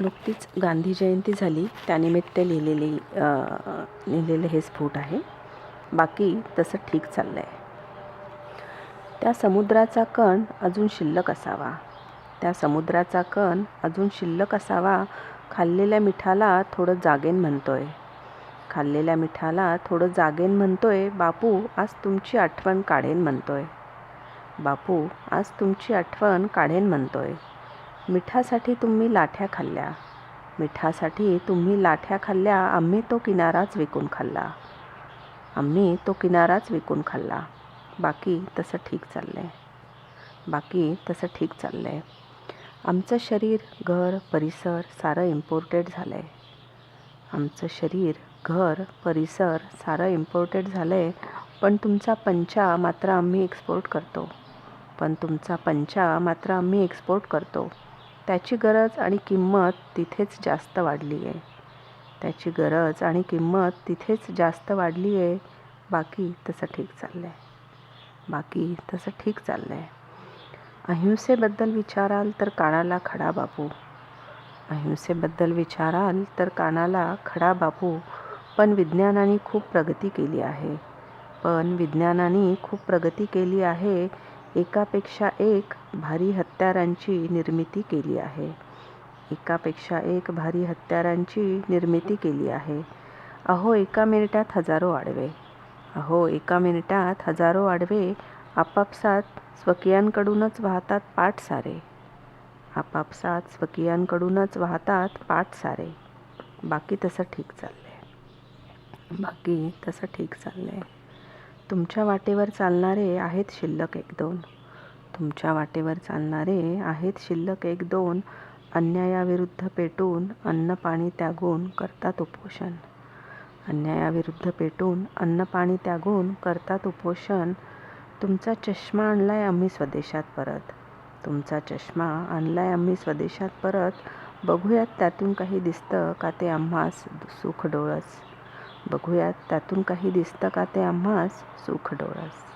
नुकतीच गांधी जयंती झाली. त्यानिमित्त लिहिलेली लिहिलेलं हे स्फोट आहे. बाकी तसं ठीक चाललं आहे त्या समुद्राचा कण अजून शिल्लक असावा. त्या समुद्राचा कण अजून शिल्लक असावा. खाल्लेल्या मिठाला थोडं जागेन म्हणतोय. खाल्लेल्या मिठाला थोडं जागेन म्हणतोय. बापू आज तुमची आठवण काढेन म्हणतोय. बापू आज तुमची आठवण काढेन म्हणतोय. मिठासाठी तुम्ही लाठ्या खाल्ल्या. मिठासाठी तुम्ही लाठ्या खाल्ल्या आम्ही तो किनाराच विकून खाल्ला. आम्ही तो किनाराच विकून खाल्ला. बाकी तसं ठीक चाललं आहे बाकी तसं ठीक चाललं आहे आमचं शरीर घर परिसर सारं इम्पोर्टेड झालं आहे आमचं शरीर घर परिसर सारं इम्पोर्टेड झालं आहे पण तुमचा पंचा मात्र आम्ही एक्सपोर्ट करतो. पण तुमचा पंचा मात्र आम्ही एक्सपोर्ट करतो. त्याची गरज आणि किंमत तिथेच जास्त वाढली आहे. त्याची गरज आणि किंमत तिथेच जास्त वाढली आहे. बाकी तसं ठीक चाललं आहे बाकी तसं ठीक चाललं आहे अहिंसेबद्दल विचाराल तर कानाला खडा बापू. अहिंसेबद्दल विचाराल तर कानाला खडा बापू. पण विज्ञानाने खूप प्रगती केली आहे. पण विज्ञानाने खूप प्रगती केली आहे एकापेक्षा एक भारी हत्यारांची निर्मिती केली आहे. एकापेक्षा एक भारी हत्यारांची निर्मिती केली आहे. अहो एका मिनिटात हजारो आडवे. अहो एका मिनिटात हजारो आडवे आपापसात स्वकीयांकडूनच वाहतात पाठ सारे. आपापसात स्वकीयांकडूनच वाहतात पाठ सारे. बाकी तसं ठीक चाललं आहे बाकी तसं ठीक चाललं आहे तुमच्या वाटेवर चालणारे आहेत शिल्लक एक दोन. तुमच्या वाटेवर चालणारे आहेत शिल्लक एक दोन अन्यायाविरुद्ध पेटून अन्न पाणी त्यागून करतात उपोषण. अन्यायाविरुद्ध पेटून अन्न पाणी त्यागून करतात उपोषण. तुमचा चष्मा आणलाय आम्ही स्वदेशात परत. तुमचा चष्मा आणलाय आम्ही स्वदेशात परत. बघूयात त्यातून काही दिसतं का ते आम्हास सुख डोळस बघूयात त्यातून काही दिसतं का ते आम्हास? सुख डोळस.